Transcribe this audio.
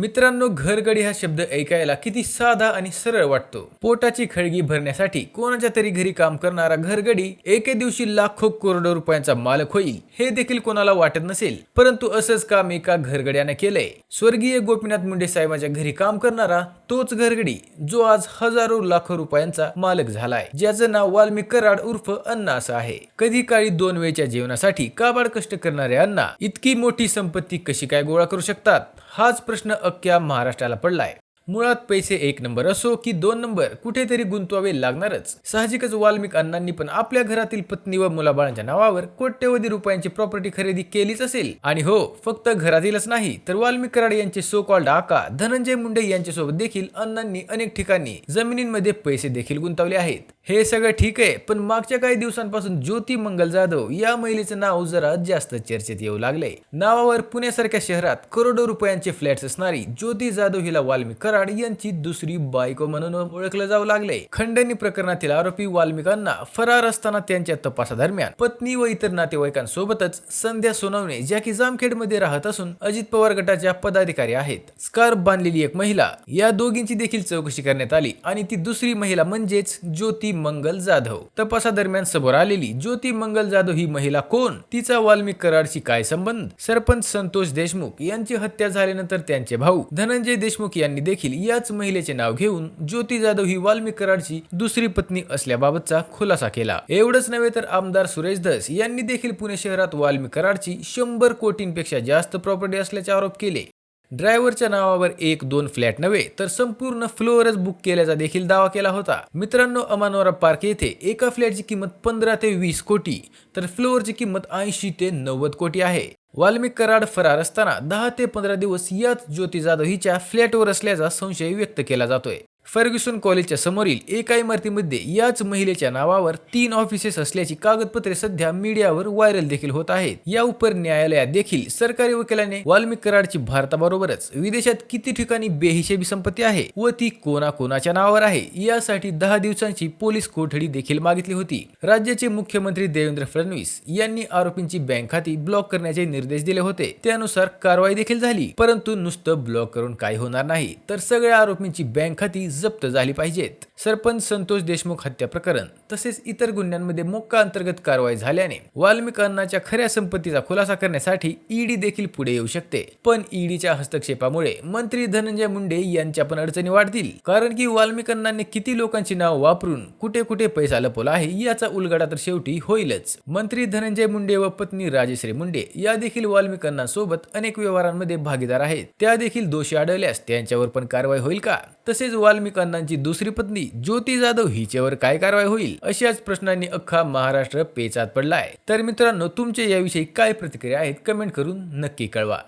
मित्रांनो घरगडी हा शब्द ऐकायला किती साधा आणि सरळ वाटतो. पोटाची खळगी भरण्यासाठी कोणाच्या तरी घरी काम करणारा घरगडी एके दिवशी लाखो करोडो रुपयांचा मालक होईल हे देखील कोणाला वाटत नसेल. परंतु असंच काम एका घरगड्याने केलंय. स्वर्गीय गोपीनाथ मुंडे साहेबांच्या घरी काम करणारा तोच घरगडी जो आज हजारो लाखो रुपयांचा मालक झालाय ज्याचं नाव वाल्मिक कराड उर्फ अण्णा असं आहे. कधी काळी दोन वेळच्या जेवणासाठी काबाड कष्ट करणारे अण्णा इतकी मोठी संपत्ती कशी काय गोळा करू शकतात? हाच प्रश्न अख्ख्या महाराष्ट्राला पडलाय. मुळात पैसे एक नंबर असो की दोन नंबर कुठेतरी गुंतवावे लागणारच. साहजिकच वाल्मिक अण्णांनी पण आपल्या घरातील पत्नी व मुलाबाळांच्या नावावर कोट्यवधी रुपयांची प्रॉपर्टी खरेदी केलीच असेल. आणि हो फक्त घरातीलच नाही तर वाल्मिक कराड यांचे सो कॉल्ड आका धनंजय मुंडे यांच्यासोबत देखील अण्णांनी अनेक ठिकाणी जमिनींमध्ये पैसे देखील गुंतवले आहेत. हे सगळं ठीक आहे पण मागच्या काही दिवसांपासून ज्योती मंगल जाधव या महिलेचं नाव जरा जास्त चर्चेत येऊ लागले नावावर पुण्यासारख्या शहरात करोडो रुपयांचे फ्लॅट्स असणारी ज्योती जाधव हिला वाल्मिक कराड यांची दुसरी बायको म्हणून ओळखलं जाऊ लागले. खंडणी प्रकरणातील आरोपी वाल्मिकांना फरार असताना त्यांच्या तपासादरम्यान पत्नी व इतर नातेवाईकांसोबतच संध्या सोनवणे ज्या की जामखेडमध्ये राहत असून अजित पवार गटाच्या पदाधिकारी आहेत स्कार्फ बांधलेली एक महिला या दोघींची देखील चौकशी करण्यात आली आणि ती दुसरी महिला म्हणजेच ज्योती मंगल जाधव. तपासादरम्यान समोर आलेली ज्योती मंगल जाधव ही महिला कोण? तिचा वाल्मिक कराडशी काय संबंध? सरपंच संतोष देशमुख यांची हत्या झाल्यानंतर त्यांचे भाऊ धनंजय देशमुख यांनी देखील याच महिलेचे नाव घेऊन ज्योती जाधव ही वाल्मिक कराडची दुसरी पत्नी असल्याबाबतचा खुलासा केला. एवढंच नव्हे तर आमदार सुरेश धस यांनी देखील पुणे शहरात वाल्मिक कराडची शंभर कोटींपेक्षा जास्त प्रॉपर्टी असल्याचे आरोप केले. ड्रायव्हरच्या नावावर एक दोन फ्लॅट नव्हे तर संपूर्ण फ्लोअरच बुक केल्याचा देखील दावा केला होता. मित्रांनो अमानोरा पार्क येथे एका फ्लॅटची किंमत पंधरा ते वीस कोटी तर फ्लोअरची किंमत ऐंशी ते नव्वद कोटी आहे. वाल्मिक कराड फरार असताना दहा ते पंधरा दिवस याच ज्योती जाधव हिच्या फ्लॅटवर असल्याचा संशय व्यक्त केला जातोय. फर्ग्युसन कॉलेजच्या समोरील एका इमारतीमध्ये याच महिलेच्या नावावर तीन ऑफिसेस असल्याची कागदपत्रे सध्या मीडियावर व्हायरल देखील होत आहेत. या उपर न्यायालयात देखील सरकारी वकिलाने वाल्मिक कराडची भारताबरोबरच विदेशात किती ठिकाणी बेहिशेबी संपत्ती आहे व ती कोणा कोणाच्या नावावर आहे यासाठी दहा दिवसांची पोलीस कोठडी देखील मागितली होती. राज्याचे मुख्यमंत्री देवेंद्र फडणवीस यांनी आरोपींची बँक खाती ब्लॉक करण्याचे निर्देश दिले होते. त्यानुसार कारवाई देखील झाली परंतु नुसतं ब्लॉक करून काही होणार नाही. तर सगळ्या आरोपींची बँक खाती जप्त झाली पाहिजेत. सरपंच संतोष देशमुख हत्या प्रकरण तसेच इतर गुन्ह्यांमध्ये मोक्का अंतर्गत कारवाई झाल्याने वाल्मिकांनाच्या खऱ्या संपत्तीचा खुलासा करण्यासाठी ईडी देखील पुढे येऊ शकते. पण ईडीच्या हस्तक्षेपामुळे मंत्री धनंजय मुंडे यांच्या पण अडचणी वाढतील. कारण की वाल्मिकांनी किती लोकांची नाव वापरून कुठे कुठे पैसा लपवला आहे याचा उलगडा तर शेवटी होईलच. मंत्री धनंजय मुंडे व पत्नी राजेश्री मुंडे या देखील वाल्मिकांना सोबत अनेक व्यवहारांमध्ये भागीदार आहेत. त्या देखील दोषी आढळल्यास त्यांच्यावर पण कारवाई होईल का? तसेच वाल्मिकांनांची दुसरी पत्नी ज्योती जाधव हिच्यावर काय कारवाई होईल अशाच प्रश्नांनी अख्खा महाराष्ट्र पेचात पडला आहे तर मित्रांनो तुमच्या याविषयी काय प्रतिक्रिया आहेत कमेंट करून नक्की कळवा.